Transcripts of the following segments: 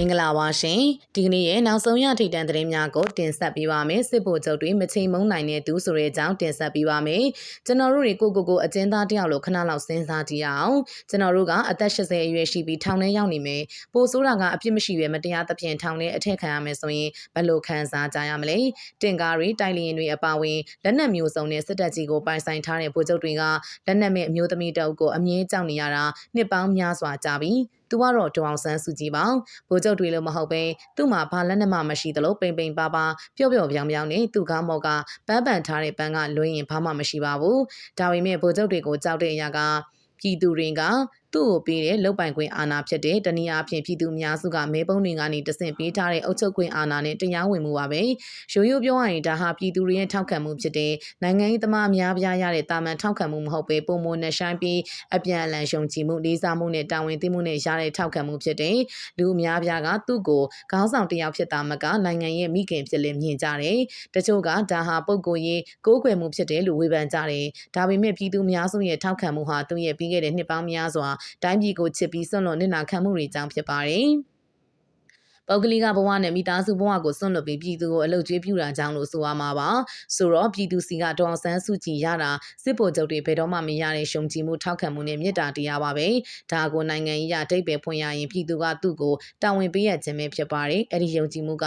မင်္ဂလာပါရှင်ဒီကနေ့ရဲ့နောက်ဆုံးရထိတ်တန့်သတင်းများကိုတင်ဆက်ပေးပါမယ်စစ်ဗိုလ်ချုပ်တွေမချိန်မုံနိုင်တဲ့သူဆိုတဲ့အကြောင်းတင်ဆက်ပေးပါမယ်ကျွန်တော်တို့တွေကိုကိုကိုအကျဉ်းသားတယောက်လိုခဏလောက်စဉ်းစားကြည့်အောင်ကျွန်တော်တို့ကအသက်80အရွယ်ရှိပြီးထောင်ထဲရောက်နေမယ်ပိုဆိုးတာကအပြစ်မရှိပဲမတရားသဖြင့်ထောင်ထဲအထက်ခံရမယ်ဆိုရင်ဘယ်လိုခံစားကြရမလဲတင်ကားတွေတိုက်လျင်တွေအပါအဝင်လက်နက်မျိုးစုံနဲ့စစ်တပ်ကြီးကိုပိုင်ဆိုင်ထားတဲ့ဗိုလ်ချုပ်တွေကလက်နက်မဲ့အမျိုးသမီးတအုပ်ကိုအမြဲကြောက်နေရတာနှစ်ပေါင်းများစွာကြာပြီ သူကတော့ဒေါအောင်ဆန်းစုကြည်ပါဗိုလ်ချုပ်တွေလို့မဟုတ်ပဲသူ့မှာဘာလက်နက်မှမရှိသလိုပိန်ပိန်ပါပါပျော့ပျော့ပြောင်ပြောင်နဲ့သူ့ကားမော့ကပန်းပန်ထားတဲ့ပန်းကလွှင်းရင်ဘာမှမရှိပါဘူးဒါပေမဲ့ဗိုလ်ချုပ်တွေကိုကြောက်တဲ့အရာကပြည်သူတွေက သူ့ကိုပေးတဲ့လုတ်ပိုင်ခွင့်အာဏာဖြစ်တဲ့တနည်းအားဖြင့်ပြည်သူအများစုကမဲပုံးတွေကနေတဆင့်ပေးထားတဲ့အုပ်ချုပ်ခွင့်အာဏာနဲ့တရားဝင်မှုပါပဲရိုးရိုးပြောရရင်ဒါဟာပြည်သူတွေရဲ့ထောက်ခံမှုဖြစ်တဲ့နိုင်ငံရေးသမားအများပြားရတဲ့တာမန်ထောက်ခံမှုမဟုတ်ပဲပုံမနဲ့ဆိုင်ပြီးအပြန်အလှန်ရှုံချမှုလေးစားမှုနဲ့တာဝန်သိမှုနဲ့ရတဲ့ထောက်ခံမှုဖြစ်တဲ့လူအများပြားကသူ့ကိုခေါင်းဆောင်တယောက်ဖြစ်တာမကနိုင်ငံရဲ့မိခင်ဖြစ်လင်မြင်ကြတယ်တချို့ကဒါဟာပုံကိုရေးကိုးကွယ်မှုဖြစ်တယ်လို့ဝေဖန်ကြတယ်ဒါပေမဲ့ပြည်သူအများစုရဲ့ထောက်ခံမှုဟာသူ့ရဲ့ပြီးခဲ့တဲ့နှစ်ပေါင်းများစွာတိုင်းပြည်ကိုချစ်ပြီးစွန့်လွတ်နစ်နာခံမှုတွေကြောင့်ဖြစ်ပါတယ်။ပုဂ္ဂလိကဘဝနဲ့မိသားစုဘဝကိုစွန့်လွတ်ပြီးပြည်သူကိုအလုပ်ကျွေးပြူတာကြောင့်လို့ဆိုရမှာပါဆိုတော့ပြည်သူစီကဒေါအောင်ဆန်းစုကြည်ရတာစစ်ဗိုလ်ချုပ်တွေဘယ်တော့မှမရတဲ့ရှုံချမှုထောက်ခံမှုနဲ့မေတ္တာတရားပါပဲဒါကိုနိုင်ငံရေးအတိတ်ပဲဖွင့်ရရင်ပြည်သူကသူ့ကိုတာဝန်ပေးရခြင်းပဲဖြစ်ပါတယ်အဲ့ဒီယုံကြည်မှုက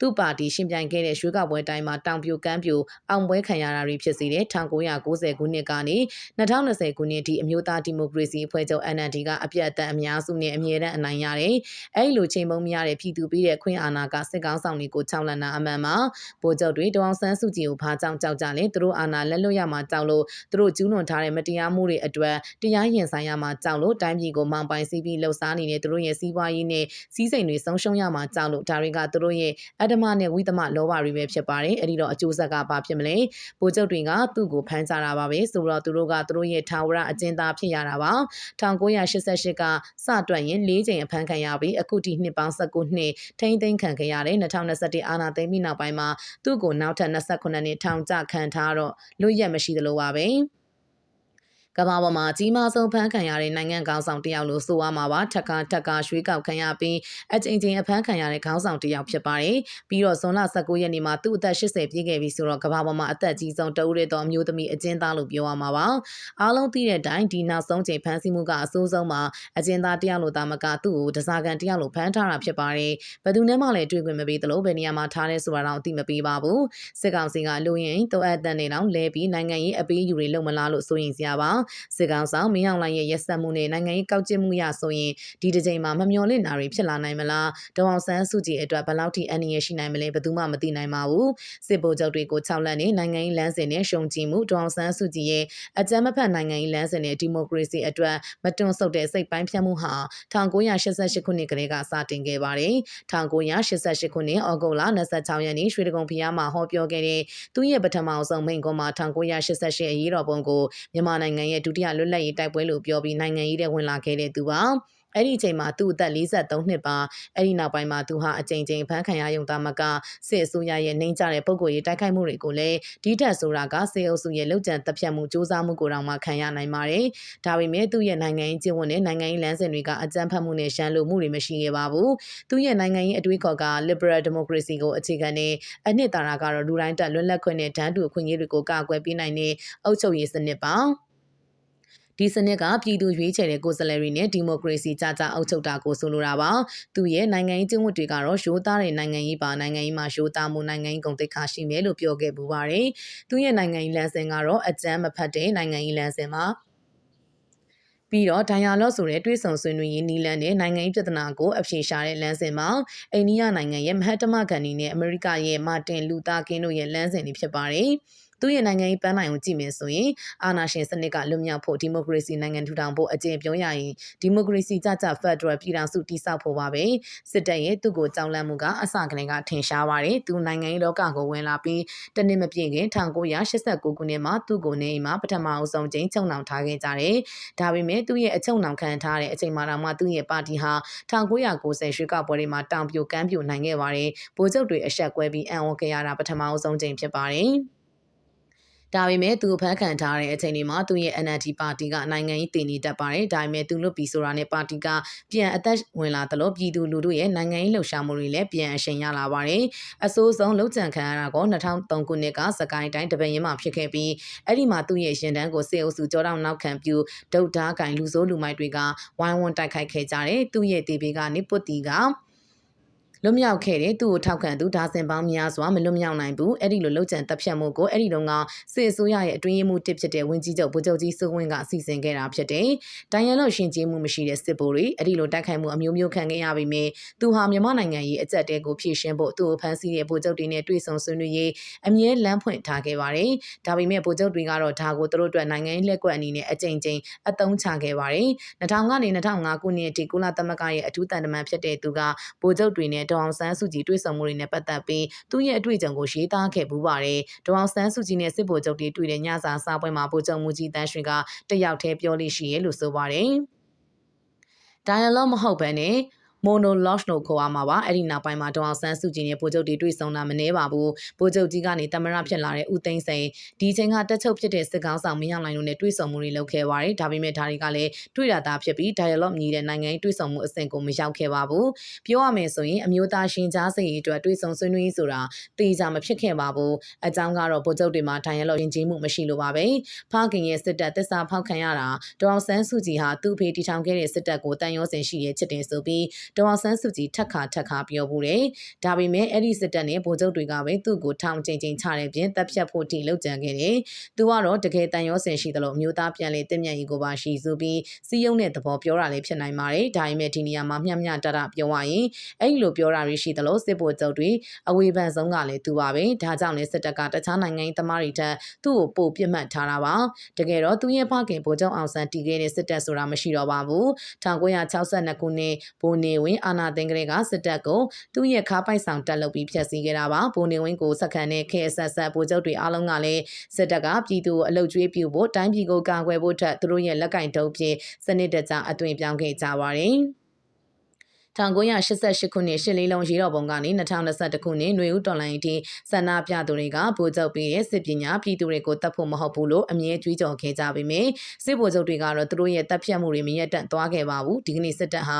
သူ့ပါတီရှင်ပြိုင်ခဲ့တဲ့ရွှေကောက်ပွဲတိုင်းမှာတောင်ပြိုကမ်းပြိုအောင်ပွဲခံရတာတွေဖြစ်စေတဲ့1990ခုနှစ်ကနေ2020ခုနှစ်ထိအမျိုးသားဒီမိုကရေစီအဖွဲ့ချုပ် NLD ကအပြတ်အသတ်အများစုနဲ့အမြဲတမ်းအနိုင်ရတယ်အဲ့လိုချိန်မုံမရတဲ့ပြည်သူပေးတဲ့ခွင့်အာဏာကစစ်ကောင်းဆောင်တွေကိုခြောက်လန့်တာအမှန်ပါဗိုလ်ချုပ်တွေတောင်ဆန်းစုကြည်ကိုဖားကြောင်ကြောက်ကြလဲသူတို့အာဏာလက်လွတ်ရမှာကြောက်လို့သူတို့ကျူးလွန်ထားတဲ့မတရားမှုတွေအတွက်တရားရင်ဆိုင်ရမှာကြောက်လို့တိုင်းပြည်ကိုမောင်ပိုင်စီးပြီးလှုပ်ရှားနေတဲ့သူတို့ရဲ့စီးပွားရေးနဲ့စီးစိမ်တွေဆုံးရှုံးရမှာကြောက်လို့ဒါတွေကသူတို့ရဲ့အတ္တမနဲ့ဝိသမလောဘတွေပဲဖြစ်ပါတယ်အဲ့ဒီတော့အကျိုးဆက်ကဘာဖြစ်မလဲဗိုလ်ချုပ်တွေကသူ့ကိုဖမ်းကြတာပါပဲဆိုတော့သူတို့ကသူတို့ရဲ့ထာဝရအကျဉ်းသားဖြစ်ရတာပါ1988ကစတွက်ရင်၄ချိန်အဖမ်းခံရပြီးအခုထိနှစ်ပေါင်း19နှစ်ထိမ့်သိမ်းခံခဲ့ရတဲ့2021အာဏာသိမ်းပြီးနောက်ပိုင်းမှာသူ့ကိုနောက်ထပ်28နှစ်ထောင်ချခံထားတော့လွတ်ရက်မရှိသလိုပါပဲ။ ကမ္ဘာပေါ်မှာအကြီးမားဆုံးဖမ်းခံရတဲ့နိုင်ငံခေါင်းဆောင်တယောက်လို့ဆိုရမှာပါထက်ကားထက်ကားရွှေးကောက်ခံရပြီးအချိန်ချင်းအဖမ်းခံရတဲ့ခေါင်းဆောင်တယောက်ဖြစ်ပါတယ်ပြီးတော့ဇွန်လ19ရက်နေ့မှာသူ့အသက်80ပြည့်ခဲ့ပြီဆိုတော့ကမ္ဘာပေါ်မှာအသက်ကြီးဆုံးတဦးတဲ့သောအမျိုးသမီးအကျဉ်းသားလို့ပြောရမှာပါအားလုံးသိတဲ့အတိုင်းဒီနောက်ဆုံးချိန်ဖမ်းဆီးမှုကအဆိုးဆုံးမှာအကျဉ်းသားတယောက်လို့တာမကသူ့ကိုတစားကန်တယောက်လို့ဖမ်းထားတာဖြစ်ပါတယ်ဘယ်သူနဲ့မှလည်းတွေ့ခွင့်မပေးသလိုဘယ်နေရာမှာထားလဲဆိုတာတော့အသိမပေးပါဘူးစစ်ကောင်စီကလူရင်တောအပ်တန်နေတော့လဲပြီးနိုင်ငံရေးအပေးယူတွေလုံမလားလို့စိုးရင်စရာပါစစ်ကောင်ဆောင်မင်းအောင်လှိုင်ရဲ့ရက်စက်မှုနဲ့နိုင်ငံရေးကောက်ကျစ်မှုရဆိုရင်ဒီတစ်ချိန်မှာမမျော်လင့်တာတွေဖြစ်လာနိုင်မလားဒေါအောင်ဆန်းစုကြည်အတွက်ဘယ်လောက်ထိအန္တရာယ်ရှိနိုင်မလဲဘယ်သူမှမသိနိုင်ပါဘူးစစ်ဗိုလ်ချုပ်တွေကို၆လက်နဲ့နိုင်ငံရေးလမ်းစဉ်နဲ့ရှုံချမှုဒေါအောင်ဆန်းစုကြည်ရဲ့အကြမ်းမဖက်နိုင်ငံရေးလမ်းစဉ်နဲ့ဒီမိုကရေစီအတွက်မတွန့်ဆုတ်တဲ့စိတ်ပိုင်းဖြတ်မှုဟာ1988ခုနှစ်ကလေးကစတင်ခဲ့ပါတယ်1988ခုနှစ်ဩဂုတ်လ26ရက်နေ့ရွှေတကုံဖျားမှာဟောပြောခဲ့တဲ့သူ့ရဲ့ပထမဆုံးမိန့်ခွန်းမှာ1988အရေးတော်ပုံကိုမြန်မာနိုင်ငံရဲ့ဒုတိယလွတ်လပ်ရေးတိုက်ပွဲလို့ပြောပြီးနိုင်ငံရေးတဲ့ဝင်လာခဲ့တဲ့သူပါအဲ့ဒီအချိန်မှာသူ့အသက်43နှစ်ပါအဲ့ဒီနောက်ပိုင်းမှာသူဟာအကြိမ်ကြိမ်ဖမ်းခံရရုံသားမကစစ်အစိုးရရဲ့နှိမ်ကြတဲ့ပုံကိုယ်ရေးတိုက်ခိုက်မှုတွေကိုလည်းဒီထက်ဆိုတာကစေအုပ်စုရဲ့လုံခြံတပ်ဖြတ်မှုစ조사မှုကိုတောင်မှခံရနိုင်ပါတယ်။ဒါပေမဲ့သူ့ရဲ့နိုင်ငံရေးကျင့်ဝတ်နဲ့နိုင်ငံရေးလမ်းစဉ်တွေကအကြမ်းဖက်မှုနဲ့ရှမ်းလို့မှုတွေမရှိခဲ့ပါဘူး။သူ့ရဲ့နိုင်ငံရေးအတွေးခေါ်က liberal democracy ကိုအခြေခံတဲ့အနှစ်သာရကတော့လူတိုင်းတက်လွတ်လပ်ခွင့်နဲ့တန်းတူအခွင့်အရေးတွေကိုကာကွယ်ပေးနိုင်တဲ့အုပ်ချုပ်ရေးစနစ်ပါ။ ဒီစနစ်ကပြည်သူရွေးချယ်တဲ့ကိုယ်စားလှယ်တွေနဲ့ဒီမိုကရေစီကြကြအုပ်ချုပ်တာကိုဆိုလိုတာပါသူရဲ့နိုင်ငံရေးကျင့်ဝတ်တွေကတော့ရိုးသားတဲ့နိုင်ငံရေးပါနိုင်ငံရေးမှာရိုးသားမှုနိုင်ငံရေးဂုဏ်သိက္ခာရှိမယ်လို့ပြောခဲ့ပူပါတယ်သူရဲ့နိုင်ငံရေးလမ်းစဉ်ကတော့အကြမ်းမဖက်တဲ့နိုင်ငံရေးလမ်းစဉ်မှာပြီးတော့ dialogue ဆိုတဲ့တွဲဆုံဆွေးနွေးရေးနီလန်နဲ့နိုင်ငံရေးပြဿနာကိုအဖြေရှာတဲ့လမ်းစဉ်မှာအိန္ဒိယနိုင်ငံရဲ့မဟတ္တမဂန်နီနဲ့အမေရိကရဲ့မာတင်လူသာကင်းတို့ရဲ့လမ်းစဉ်တွေဖြစ်ပါတယ်။ သူ့ရဲ့နိုင်ငံရေးပန်းနိုင်ကိုကြည့်မယ်ဆိုရင်အာဏာရှင်စနစ်ကလွတ်မြောက်ဖို့ဒီမိုကရေစီနိုင်ငံထူထောင်ဖို့အကျင့်ပြောရရင်ဒီမိုကရေစီကြကြဖက်ဒရယ်ပြည်ထောင်စုတည်ဆောက်ဖို့ပါပဲစစ်တပ်ရဲ့သူ့ကိုကြောက်လန့်မှုကအစကတည်းကထင်ရှားပါတယ်သူနိုင်ငံရေးလောကကိုဝင်လာပြီးတနစ်မပြည့်ခင်1989ခုနှစ်မှာသူ့ကိုနေအိမ်မှာပထမအဆုံးချိန်ချုံနှောင်ထားခဲ့ကြတယ်ဒါပေမဲ့သူ့ရဲ့အချုံနှောင်ခံထားတဲ့အချိန်မှာတော့မှသူ့ရဲ့ပါတီဟာ1990ရွေးကောက်ပွဲတွေမှာတောင်ပြိုကမ်းပြိုနိုင်ခဲ့ပါတယ်ဗိုလ်ချုပ်တွေအဆက်ကွဲပြီးအံ့ဩခဲ့ရတာပထမအဆုံးချိန်ဖြစ်ပါတယ် ဒါပေမဲ့သူဖမ်းခံထားတဲ့အချိန်ဒီမှာသူရဲ့ NLD ပါတီကနိုင်ငံရေးတည်နေတတ်ပါတယ်ဒါပေမဲ့သူလွတ်ပြီးဆိုတာနဲ့ပါတီကပြန်အသက်ဝင်လာသလိုပြည်သူလူထုရဲ့နိုင်ငံရေးလှုပ်ရှားမှုတွေလည်းပြန်အရှိန်ရလာပါတယ်အဆိုးဆုံးလှုပ်ကြံခံရတာက2003ခုနှစ်ကစကိုင်းတိုင်းတပင်ရင်မှာဖြစ်ခဲ့ပြီးအဲ့ဒီမှာသူ့ရဲ့ရှင်တန်းကိုစေအုပ်စုကြောတောင်နောက်ခံပြုဒုတ်သားကင်လူစိုးလူမိုက်တွေကဝိုင်းဝန်းတိုက်ခိုက်ခဲ့ကြတယ်သူ့ရဲ့တေဘေကနေပုတ်တီက လွတ်မြောက်ခဲ့တဲ့သူ့ကိုထောက်ခံသူဒါဇင်ပေါင်းများစွာမလွတ်မြောက်နိုင်ဘူးအဲ့ဒီလိုလှုပ်ကြံတပ်ဖြတ်မှုကိုအဲ့ဒီတုန်းကစစ်အစိုးရရဲ့အတွင်းရေးမှူးတစ်ဖြစ်တဲ့ဝင်းကြီးချုပ်ဗိုလ်ချုပ်ကြီးစိုးဝင်းကအစီအစဉ်ခဲ့တာဖြစ်တယ်။တိုင်းရန်လို့ရှင်ကျေးမှုမရှိတဲ့စစ်ဗိုလ်တွေအဲ့ဒီလိုတိုက်ခိုက်မှုအမျိုးမျိုးခံခဲ့ရပေမဲ့သူဟာမြန်မာနိုင်ငံရေးအကြက်တဲကိုဖြည့်ရှင်းဖို့သူ့ကိုဖမ်းဆီးတဲ့ဗိုလ်ချုပ်တွေနဲ့တွေ့ဆုံဆွေးနွေးရေးအမြဲလမ်းဖွင့်ထားခဲ့ပါတယ်။ဒါပေမဲ့ဗိုလ်ချုပ်တွေကတော့ဒါကိုသူတို့အတွက်နိုင်ငံရေးလက်ကွက်အနေနဲ့အကြိမ်ကြိမ်အသုံးချခဲ့ပါတယ်။2000ကနေ2005ခုနှစ်အထိကုလသမဂ္ဂရဲ့အထူးတန်တမန်ဖြစ်တဲ့သူကဗိုလ်ချုပ်တွေနဲ့ဒေါအောင်ဆန်းစုကြည်တွေ့ဆုံမှုတွေနဲ့ပတ်သက်ပြီးသူ့ရဲ့အတွေ့အကြုံကိုရေးသားခဲ့ပူးပါတယ်။ဒေါအောင်ဆန်းစုကြည်နဲ့စစ်ဗိုလ်ချုပ်တွေတွေ့တဲ့ညစာစားပွဲမှာဗိုလ်ချုပ်မူကြီးတန်းရွှေကတယောက်တည်းပြောလို့ရှိရဲလို့ဆိုပါတယ်။ dialogue မဟုတ်ဘဲနဲ့ monologue လို့ခေါ်ရမှာပါအဲ့ဒီနောက်ပိုင်းမှာဒေါအောင်ဆန်းစုကြည်နဲ့ဗိုလ်ချုပ်တွေတွေ့ဆုံတာမနှဲပါဘူးဗိုလ်ချုပ်ကြီးကနေတမရဖြစ်လာတဲ့ဦးသိန်းစိန်ဒီချိန်ကတက်ချုပ်ဖြစ်တဲ့စစ်ကောင်းဆောင်မင်းအောင်လှိုင်တို့နဲ့တွေ့ဆုံမှုတွေလုပ်ခဲ့ပါတယ်ဒါပေမဲ့ဒါတွေကလည်းတွေ့ရတာဖြစ်ပြီး dialogue မြည်တဲ့နိုင်ငံရေးတွေ့ဆုံမှုအဆင့်ကိုမရောက်ခဲ့ပါဘူးပြောရမယ်ဆိုရင်အမျိုးသားရှင်ကြားစိတ်အတွက်တွေ့ဆုံဆွေးနွေးဆိုတာတေချာမဖြစ်ခဲ့ပါဘူးအကြောင်းကတော့ဗိုလ်ချုပ်တွေမှာ dialogue ယဉ်ကျေးမှုမရှိလို့ပါပဲဖခင်ရဲ့စစ်တပ်သစ္စာဖောက်ခံရတာဒေါအောင်ဆန်းစုကြည်ဟာသူ့ဖေတီထောင်ခဲ့တဲ့စစ်တပ်ကိုတန်ရောစင်ရှိရဲ့ချစ်တင်ဆိုပြီးဒေါအောင်ဆန်းစုကြည်ထက်ခါထက်ခါပြောဘူးတယ်။ဒါပေမဲ့အဲ့ဒီစစ်တပ်နဲ့ဗိုလ်ချုပ်တွေကပဲသူ့ကိုထောင်ကျိန်ကျိန်ချတဲ့ပြင်တပ်ဖြတ်ဖို့ထိလှုပ်ကြံခဲ့တယ်။သူကတော့တကယ်တန်ရောစင်ရှိတယ်လို့မျိုးသားပြန်လေတင့်မြတ်ကြီးကိုပါရှိစုပြီးစီယုံတဲ့သဘောပြောတာလည်းဖြစ်နိုင်ပါတယ်။ဒါပေမဲ့ဒီနေရာမှာမျှမျှတတပြောရရင်အဲ့လိုပြောတာတွေရှိတယ်လို့စစ်ဗိုလ်ချုပ်တွေအဝေဖန်ဆုံးကလည်းသူပါပဲ။ဒါကြောင့်လည်းစစ်တပ်ကတခြားနိုင်ငံရေးသမားတွေထက်သူ့ကိုပို့ပြစ်မှတ်ထားတာပါ။တကယ်တော့သူရဲ့ဖခင်ဗိုလ်ချုပ်အောင်ဆန်းတည်ခဲ့တဲ့စစ်တပ်ဆိုတာမရှိတော့ပါဘူး။1962ခုနှစ်ဗိုလ်နေဝင်အာနာသိန်းကလေးကစစ်တပ်ကိုသူ့ရဲ့ခါးပိုက်ဆောင်တက်လုပ်ပြီးဖျက်ဆီးခဲ့တာပါဗိုလ်နေဝင်းကိုစက္ကန့်နဲ့ခဲဆက်ဆက်ဗိုလ်ချုပ်တွေအားလုံးကလည်းစစ်တပ်ကပြည်သူကိုအလုတ်ကျွေးပြုဖို့တိုင်းပြည်ကိုကာကွယ်ဖို့ထက်သူတို့ရဲ့လက်ကင်တုံးဖြင့်စနစ်တကျအသွင်ပြောင်းခဲ့ကြပါတယ်1988ခုနှစ်ရှစ်လေးလုံးရေတော်ပုံကနေ2021ခုနှစ်ຫນွေဦးတော်လိုင်းတီဆန္ဒပြသူတွေကဗိုလ်ချုပ်ပြီးရဲ့စစ်ပညာပြည်သူတွေကိုတတ်ဖို့မဟုတ်ဘူးလို့အမြဲကြွေးကြော်ခဲ့ကြပေမယ့်စစ်ဗိုလ်ချုပ်တွေကတော့သူတို့ရဲ့တပ်ဖြတ်မှုတွေမရက်တန့်သွားခဲ့ပါဘူးဒီကနေ့စစ်တပ်ဟာ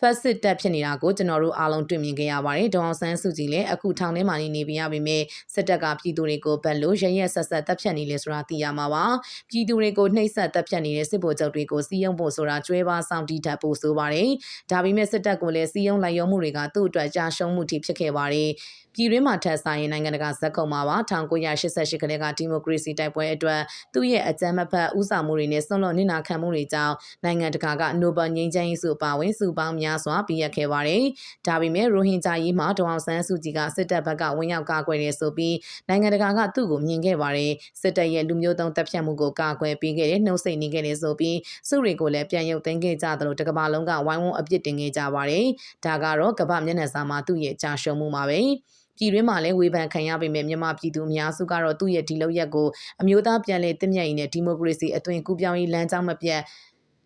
ဖက်စစ်တက်ဖြစ်နေတာကိုကျွန်တော်တို့အားလုံးတွေ့မြင်ခဲ့ရပါတယ်ဒေါအောင်ဆန်းစုကြည်လည်းအခုထောင်ထဲမှာနေနေပြရပေမဲ့စစ်တပ်ကပြည်သူတွေကိုဘက်လို့ရရက်ဆက်ဆက်တက်ဖြတ်နေလဲဆိုတာသိရမှာပါပြည်သူတွေကိုနှိပ်စက်တက်ဖြတ်နေတဲ့စစ်ဗိုလ်ချုပ်တွေကိုစီးယုံဖို့ဆိုတာကျွဲပါဆောင်တီထပ်ဖို့ဆိုပါတယ်ဒါပေမဲ့စစ်တပ်ကိုလည်းစီးယုံလိုက်ရောမှုတွေကသူ့အတွက်ကြာရှုံးမှုထိဖြစ်ခဲ့ပါတယ် ပြည်တွင်းမှာထပ်ဆိုင်နိုင်ငံတကာဇက်ကုံမှာပါ1988ခုနှစ်ကဒီမိုကရေစီတိုက်ပွဲအတွက်သူ့ရဲ့အကြမ်းမဖက်ဥဆောင်မှုတွေနဲ့ဆွန့်လွတ်နစ်နာခံမှုတွေကြောင့်နိုင်ငံတကာကနိုဘယ်ငြိမ်းချမ်းရေးဆုပါဝင်စုပေါင်းများစွာပြည့်ရခဲ့ပါတယ်။ဒါပေမဲ့ရိုဟင်ဂျာရေးမှာဒေါအောင်ဆန်းစုကြည်ကစစ်တပ်ဘက်ကဝင်ရောက်ကာကွယ်နေဆိုပြီးနိုင်ငံတကာကသူ့ကိုမြင်ခဲ့ပါတယ်။စစ်တပ်ရဲ့လူမျိုးတုံးတပ်ဖြတ်မှုကိုကာကွယ်ပေးခဲ့တဲ့နှုတ်ဆက်နေခဲ့တယ်ဆိုပြီးစုတွေကိုလည်းပြန်ရုပ်သိမ်းခဲ့ကြသလိုတကမ္ဘာလုံးကဝိုင်းဝန်းအပြစ်တင်ခဲ့ကြပါတယ်။ဒါကတော့ကမ္ဘာမျက်နှာစာမှာသူ့ရဲ့ကြာရှုံးမှုပါပဲ။ ပြည်တွင်းမှာလည်းဝေဖန်ခံရပေမဲ့မြန်မာပြည်သူအများစုကတော့သူ့ရဲ့ဒီလောက်ရက်ကိုအမျိုးသားပြန်လည်တည်မြဲရေးနဲ့ဒီမိုကရေစီအသွင်ကူးပြောင်းရေးလမ်းကြောင်းမပြတ်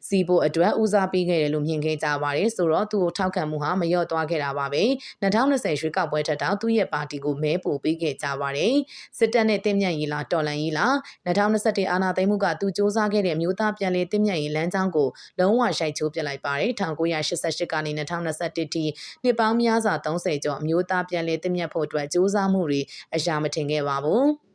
စီဖို့အတွက်ဦးစားပေးခဲ့တယ်လို့မြင်ခဲ့ကြပါတယ်ဆိုတော့သူ့ကိုထောက်ခံမှုဟာမလျော့သွားခဲ့တာပါပဲ2020ရွေးကောက်ပွဲထက်တောင်သူ့ရဲ့ပါတီကိုမဲပို့ပေးခဲ့ကြပါတယ်စစ်တပ်နဲ့တင့်မြတ်ရေးလားတော်လန်ရေးလား2021အာဏာသိမ်းမှုကသူစ조사ခဲ့တဲ့မျိုးသားပြန်လည်တင့်မြတ်ရေးလမ်းကြောင်းကိုလုံးဝရှိုက်ချိုးပစ်လိုက်ပါတယ်1988ကနေ2021ထိနှစ်ပေါင်းများစွာ30ကျော်အမျိုးသားပြန်လည်တင့်မြတ်ဖို့အတွက်စ조사မှုတွေအရာမထင်ခဲ့ပါဘူး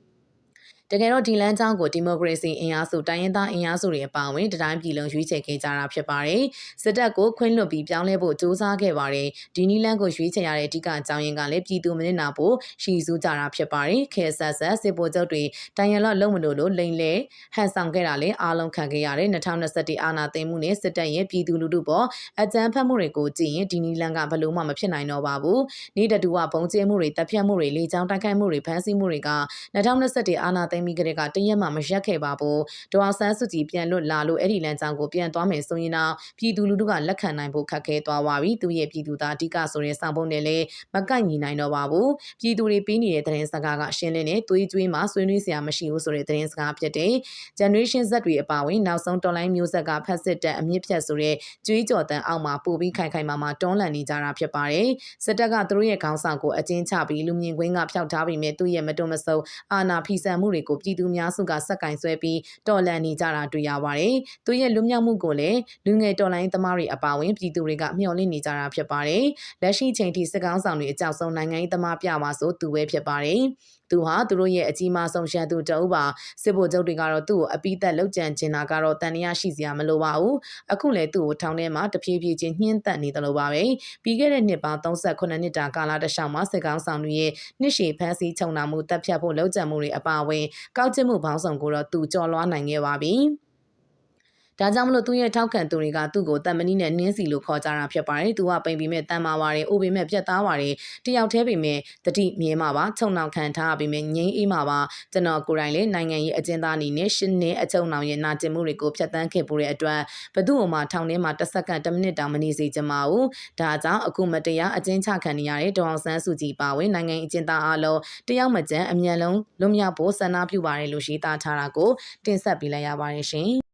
တကယ်တော့ဒီလမ်းကြောင်းကိုဒီမိုကရေစီအင်အားစုတိုင်းရင်းသားအင်အားစုတွေအပါအဝင်တတိုင်းပြည်လုံးရွေးချယ်ခဲ့ကြတာဖြစ်ပါတယ်။စစ်တပ်ကိုခွင့်လွှတ်ပြီးပြောင်းလဲဖို့စ조사ခဲ့ပါတယ်။ဒီနီလန်းကိုရွေးချယ်ရတဲ့အဓိကအကြောင်းရင်းကလည်းပြည်သူမနစ်နာဖို့ရှီစူးကြတာဖြစ်ပါတယ်။ခဲဆက်ဆက်စစ်ဗိုလ်ချုပ်တွေတိုင်းရန်လော့လုံမလို့လို့လိန်လေဟန်ဆောင်ခဲ့တာလည်းအားလုံးခံခဲ့ရတဲ့2021အာဏာသိမ်းမှုနဲ့စစ်တပ်ရဲ့ပြည်သူလူထုပေါ်အကြမ်းဖက်မှုတွေကိုကြည့်ရင်ဒီနီလန်းကဘလို့မှမဖြစ်နိုင်တော့ပါဘူး။နေ့တတူကဘုံကျဲမှုတွေတပ်ဖြတ်မှုတွေလေကြောင်းတိုက်ခိုက်မှုတွေဖမ်းဆီးမှုတွေက2021အာဏာသိမ်းပြီးကတည်းကတရက်မှမရက်ခဲ့ပါဘူးဒေါအောင်ဆန်းစုကြည်ပြန်လွတ်လာလို့အဲ့ဒီလမ်းကြောင်းကိုပြန်သွားမယ်ဆိုရင်တော့ပြည်သူလူထုကလက်ခံနိုင်ဖို့ခက်ခဲသွားပါပြီသူရဲ့ပြည်သူသားအဓိကဆိုတဲ့ဆောင်ပုံနဲ့လည်းမကိုက်ညီနိုင်တော့ပါဘူးပြည်သူတွေပေးနေတဲ့သတင်းစကားကရှင်းလင်းတဲ့သွေးကြွေးမှဆွေးနွေးစရာမရှိဘူးဆိုတဲ့သတင်းစကားဖြစ်တဲ့ generation Z တွေအပါအဝင်နောက်ဆုံးတော်လိုင်းမျိုးဆက်ကဖက်စစ်တဲ့အမြင့်ဖြတ်ဆိုတဲ့ကြွေးကြော်တန်အောက်မှာပို့ပြီးခိုင်ခိုင်မာမာတွန်းလှန်နေကြတာဖြစ်ပါတယ်စစ်တပ်ကသူတို့ရဲ့ခေါင်းဆောင်ကိုအကျဉ်းချပြီးလူမြင်ကွင်းကဖျောက်ထားပြီးမြဲသူ့ရဲ့မတုံမဆုပ်အာဏာဖီဆန်မှုတွေတွေကိုပြည်သူများစုကစက်ကင်ဆွဲပြီးတော်လှန်နေကြတာတွေ့ရပါတယ်။သူရဲ့လွတ်မြောက်မှုကိုလည်းလူငယ်တော်လှန်ရေးသမားတွေအပါအဝင်ပြည်သူတွေကမျှော်လင့်နေကြတာဖြစ်ပါတယ်။လက်ရှိချိန်ထိစစ်ကောင်ဆောင်တွေအကြောက်ဆုံးနိုင်ငံရေးသမားပြပါဆိုသူပဲဖြစ်ပါတယ်။သူဟာသူတို့ရဲ့အကြီးမားဆုံးရှမ်းသူတအုပ်ပါစစ်ဗိုလ်ချုပ်တွေကတော့သူ့ကိုအပိသက်လောက်ကြံကျင်တာကတော့တန်တရားရှိစရာမလိုပါဘူးအခုလည်းသူ့ကိုထောင်ထဲမှာတဖြည်းဖြည်းချင်းညှင်းသက်နေတယ်လို့ပါပဲပြီးခဲ့တဲ့နှစ်ပေါင်း38နှစ်တာကာလတစ်လျှောက်မှာစစ်ကောင်ဆောင်တွေရဲ့နှစ်ရှည်ဖမ်းဆီးချုပ်နှောင်မှုတပ်ဖြတ်ဖို့လောက်ကြံမှုတွေအပါအဝင်ကောက်ကျစ်မှုပေါင်းစုံကိုတော့သူကြော်လွှားနိုင်ခဲ့ပါပြီ ဒါကြောင့်မလို့သူ့ရဲ့ထောက်ခံသူတွေကသူ့ကိုတန်မဏိနဲ့နင်းစီလို့ခေါ်ကြတာဖြစ်ပါတယ်။သူကပိန်ပြီးမဲ့တန်မာပါတယ်၊အိုပေမဲ့ပြတ်သားပါတယ်။တယောက်တည်းပေမဲ့တတိမြဲမှာပါ၊ချုံနှောင်ခံထားပေမဲ့ငိမ့်အေးမှာပါ။ကျွန်တော်ကိုယ်တိုင်လည်းနိုင်ငံရေးအကျဉ်းသားအနေနဲ့ရှင်းနေအချုံနှောင်ရဲ့နာကျင်မှုတွေကိုဖျက်ဆီးခဲ့ပို့တဲ့အတွက်ဘသူ့အမှထောင်ထဲမှာတစ်စက္ကန့်တစ်မိနစ်တောင်မနေစေချင်ပါဘူး။ဒါကြောင့်အခုမတရားအကျဉ်းချခံနေရတဲ့ဒေါအောင်ဆန်းစုကြည်ပါဝင်နိုင်ငံအကျဉ်းသားအလုံးတယောက်မကျန်အမြန်လုံးလွတ်မြောက်ဖို့ဆန္ဒပြုပါတယ်လို့ရှိသားထားတာကိုတင်ဆက်ပေးလိုက်ရပါတယ်ရှင်။